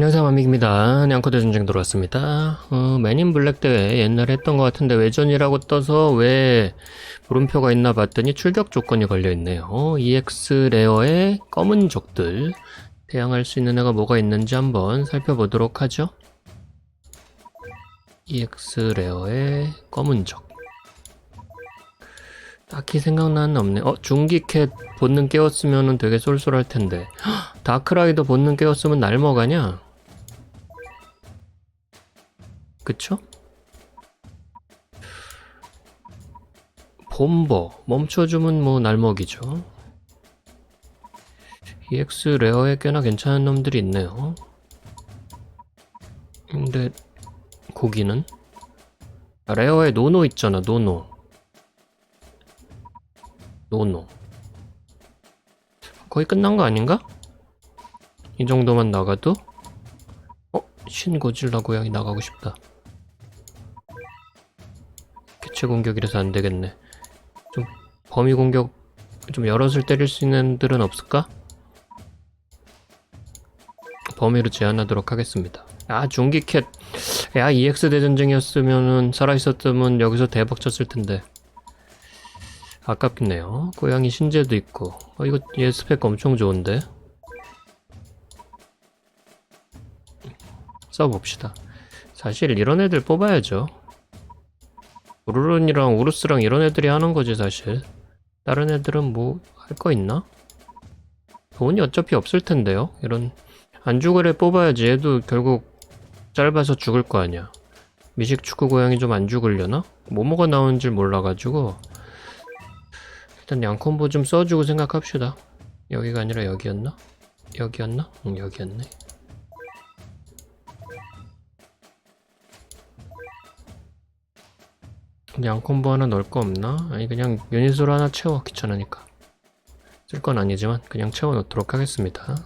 안녕하세요 마믹입니다. 냥코대 전쟁 들어왔습니다. 어, 맨인 블랙 대회 옛날에 했던 것 같은데 외전이라고 떠서 왜 물음표가 있나 봤더니 출격 조건이 걸려있네요. 어, EX 레어의 검은 적들 대항할 수 있는 애가 뭐가 있는지 한번 살펴보도록 하죠. EX 레어의 검은 적 딱히 생각나는 없네. 어, 중기캣 본능 깨웠으면 되게 쏠쏠할 텐데. 헉, 다크라이더 본능 깨웠으면 날먹하냐? 그쵸? 봄버 멈춰주면 뭐 날먹이죠. EX 레어에 꽤나 괜찮은 놈들이 있네요. 근데 고기는 아, 레어에 노노 있잖아 노노 노노 거의 끝난 거 아닌가? 이 정도만 나가도 어? 신고질라 고양이 나가고 싶다 개체 공격이라서 안 되겠네 좀 범위 공격 좀 여럿을 때릴 수 있는 들은 없을까? 범위로 제한하도록 하겠습니다 아 중기캣 야 EX 대전쟁이었으면은 살아있었으면 여기서 대박 쳤을 텐데 아깝겠네요. 고양이 신재도 있고. 어, 이거 얘 스펙 엄청 좋은데? 써봅시다. 사실 이런 애들 뽑아야죠. 우르른이랑 우르스랑 이런 애들이 하는 거지 사실. 다른 애들은 뭐 할 거 있나? 돈이 어차피 없을 텐데요. 이런 안 죽을 애 뽑아야지 얘도 결국 짧아서 죽을 거 아니야. 미식 축구 고양이 좀 안 죽으려나? 뭐뭐가 나오는 줄 몰라가지고 일단 양콤보 좀 써주고 생각합시다. 여기가 아니라 여기였나? 여기였나? 응, 여기였네. 양콤보 하나 넣을 거 없나? 아니 그냥 유닛으로 하나 채워 귀찮으니까 쓸 건 아니지만 그냥 채워 놓도록 하겠습니다.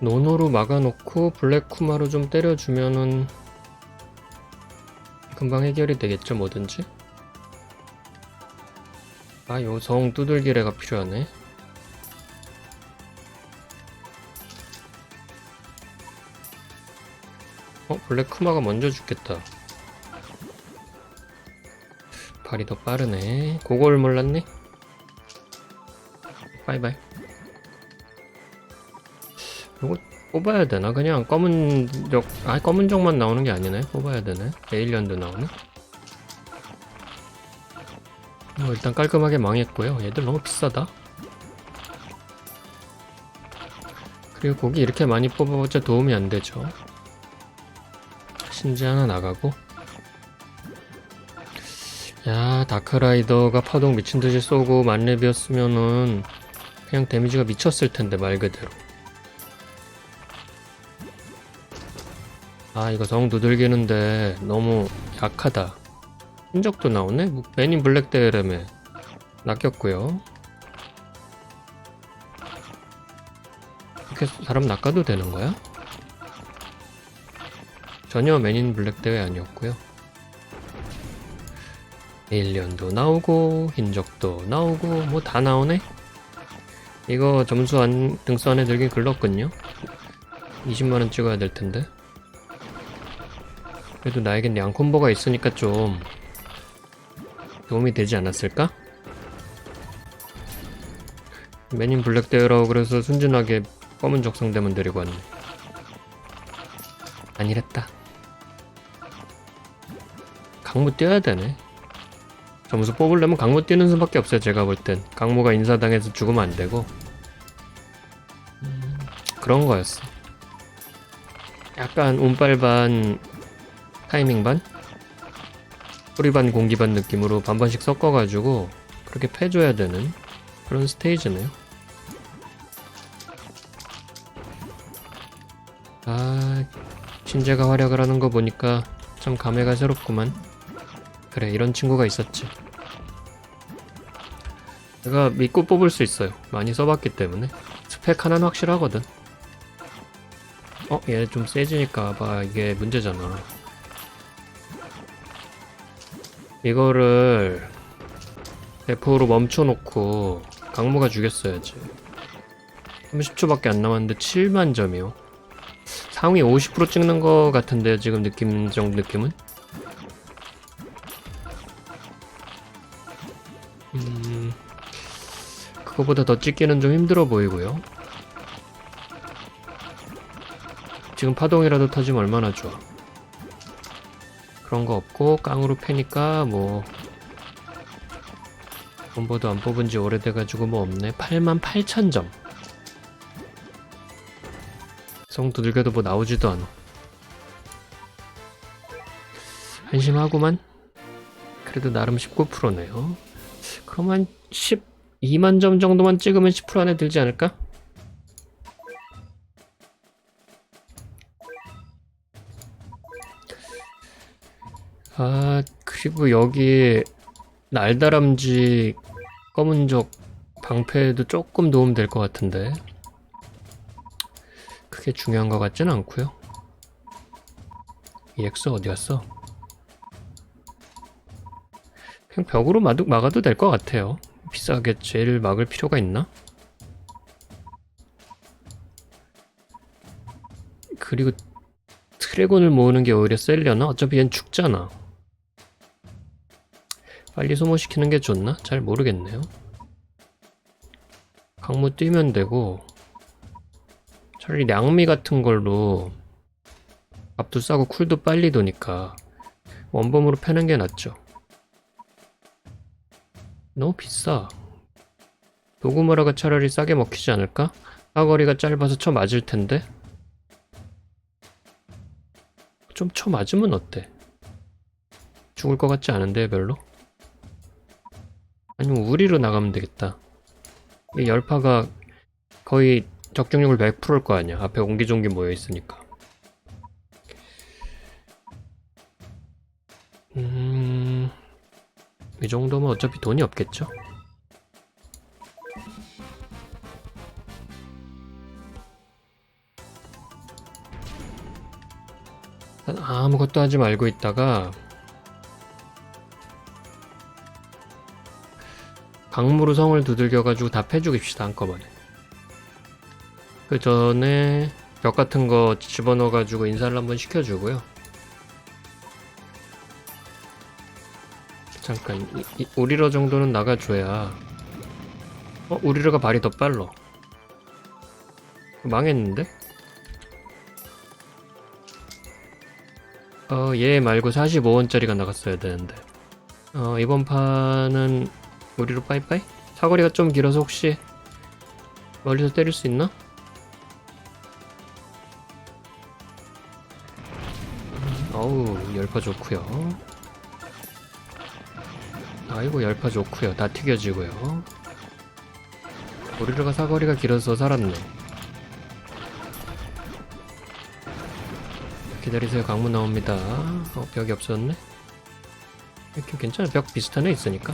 노노로 막아놓고 블랙쿠마로 좀 때려주면은 금방 해결이 되겠죠 뭐든지 아 요성 두들기래가 필요하네 블랙쿠마가 먼저 죽겠다 발이 더 빠르네 그걸 몰랐네 바이바이 이거 뽑아야 되나? 그냥 검은 적, 아 검은 적만 나오는 게 아니네. 뽑아야 되네. 에일리언도 나오네. 어, 일단 깔끔하게 망했고요. 얘들 너무 비싸다. 그리고 고기 이렇게 많이 뽑아봤자 도움이 안 되죠. 신지 하나 나가고. 야, 다크라이더가 파동 미친 듯이 쏘고 만렙이었으면은 그냥 데미지가 미쳤을 텐데 말 그대로. 아 이거 정 두들기는데 너무 약하다 흔적도 나오네? 뭐, 베닌 블랙 대회라며 낚였고요 이렇게 사람 낚아도 되는 거야? 전혀 맨인 블랙 대회 아니었고요. 에일리언도 나오고 hin적도 나오고 뭐 다 나오네? 이거 점수 안 등수 안에 들긴 글렀군요. 20만원 찍어야 될 텐데. 그래도 나에겐 양콤보가 있으니까 좀 도움이 되지 않았을까? 맨인 블랙 대회라고 그래서 순진하게 검은 적성 대문 데리고 왔네. 아니랬다 강무 뛰어야 되네 점수 뽑으려면 강무 뛰는 수밖에 없어요 제가 볼 땐 강무가 인사당해서 죽으면 안 되고 음, 그런 거였어 약간 운빨 반 타이밍 반? 뿌리 반 공기 반 느낌으로 반반씩 섞어가지고 그렇게 패줘야 되는 그런 스테이지네요. 아, 신재가 활약을 하는 거 보니까 참 감회가 새롭구만. 그래, 이런 친구가 있었지. 내가 믿고 뽑을 수 있어요. 많이 써봤기 때문에. 스펙 하나는 확실하거든. 어, 얘 좀 세지니까 봐. 이게 문제잖아. 이거를 대포로 멈춰놓고 강무가 죽였어야지 30초밖에 안 남았는데 7만 점이요 상위 50% 찍는 거 같은데요 지금 느낌 정도 느낌은 그거보다 더 찍기는 좀 힘들어 보이고요. 지금 파동이라도 터지면 얼마나 좋아. 그런 거 없고 깡으로 패니까 뭐 본보도 안 뽑은 지 오래돼가지고 뭐 없네. 8만 8천 점. 성 두들겨도 뭐 나오지도 않아. 한심하구만. 그래도 나름 19%네요. 그럼 한 12만 점 정도만 찍으면 10% 안에 들지 않을까? 아 그리고 여기 날다람쥐 검은적 방패도 조금 도움 될 것 같은데 크게 중요한 것 같지는 않고요 EX 어디 갔어? 그냥 벽으로 막아도 될 것 같아요 비싸게 제일 막을 필요가 있나? 그리고 트래곤을 모으는 게 오히려 셀려나? 어차피 얜 죽잖아 빨리 소모시키는 게 좋나? 잘 모르겠네요. 강무 뛰면 되고 차라리 량미 같은 걸로 값도 싸고 쿨도 빨리 도니까 원범으로 패는 게 낫죠. 너무 비싸. 도구마라가 차라리 싸게 먹히지 않을까? 사거리가 짧아서 쳐 맞을 텐데. 좀 쳐 맞으면 어때? 죽을 것 같지 않은데 별로? 아니면 우리로 나가면 되겠다. 이 열파가 거의 적중률 100%일 거 아니야. 앞에 옹기종기 모여 있으니까. 음, 이 정도면 어차피 돈이 없겠죠? 아무것도 하지 말고 있다가 강무로 성을 두들겨가지고 다 패죽입시다 한꺼번에 그 전에 벽 같은 거 집어넣어가지고 인사를 한번 시켜주고요 잠깐 이, 이, 우리러 정도는 나가줘야 어? 우리러가 발이 더 빨라 망했는데? 어, 얘 말고 45원짜리가 나갔어야 되는데 어, 이번 판은 우리로 빠이빠이? 사거리가 좀 길어서 혹시 멀리서 때릴 수 있나? 음, 어우 열파 좋구요 아이고 열파 좋구요. 다 튀겨지고요. 우리로가 사거리가 길어서 살았네. 기다리세요. 강문 나옵니다. 어 벽이 없었네. 이렇게 괜찮아 벽 비슷한 애 있으니까.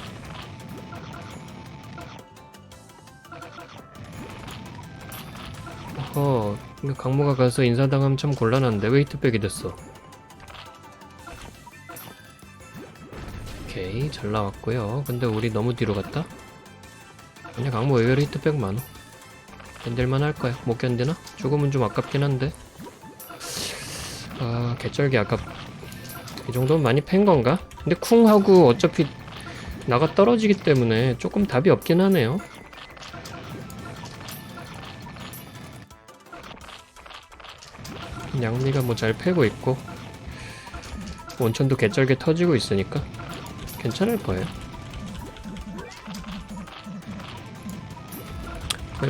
어허, 근데 강모가 가서 인사당하면 참 곤란한데. 왜 히트백이 됐어? 오케이, 잘 나왔고요. 근데 우리 너무 뒤로 갔다? 아니야, 강모 의외로 히트백 많어. 견딜만 할 거야. 못 견디나? 죽으면 좀 아깝긴 한데. 아, 개쩔기 아깝. 이 정도면 많이 팬 건가? 근데 쿵하고 어차피 나가 떨어지기 때문에 조금 답이 없긴 하네요. 양미가 뭐 잘 패고 있고 원천도 개쩔게 터지고 있으니까 괜찮을 거예요.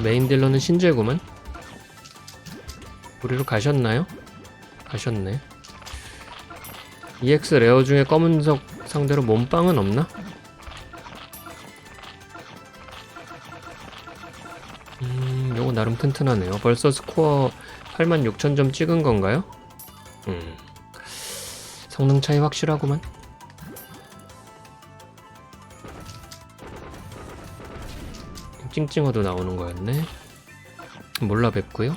메인 딜러는 신재구만. 우리로 가셨나요? 가셨네. EX 레어 중에 검은석 상대로 몸빵은 없나? 음, 요거 나름 튼튼하네요. 벌써 스코어 86,000점 찍은 건가요? 음. 성능 차이 확실하구만. 찡찡어도 나오는 거였네. 몰라 뵙고요.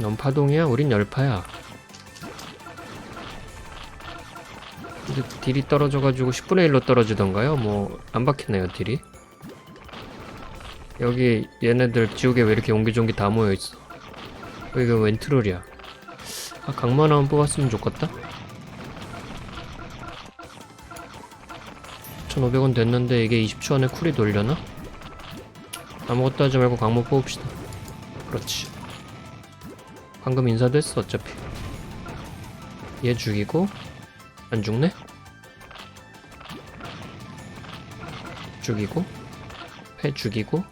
넌 파동이야? 우린 열파야. 근데 딜이 떨어져가지고 10분의 1로 떨어지던가요? 뭐 안 박히네요 딜이 여기 얘네들 지옥에 왜 이렇게 옹기종기 다 모여있어 여기가 웬 트롤이야 아 강만 한번 뽑았으면 좋겠다 1500원 됐는데 이게 20초 안에 쿨이 돌려나? 아무것도 하지 말고 강모 뽑읍시다. 그렇지. 방금 인사됐어 어차피. 얘 죽이고 안 죽네? 죽이고 회 죽이고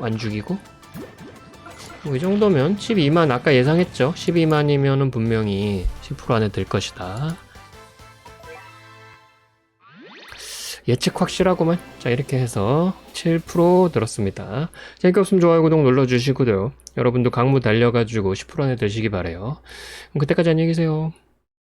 안 죽이고? 뭐 이 정도면 12만 아까 예상했죠? 12만이면은 분명히 10% 안에 들 것이다 예측 확실하고만. 자 이렇게 해서 7% 들었습니다. 재밌게 없으면 좋아요 구독 눌러주시고요. 여러분도 강무 달려가지고 10% 안에 드시기 바래요. 그때까지 안녕히 계세요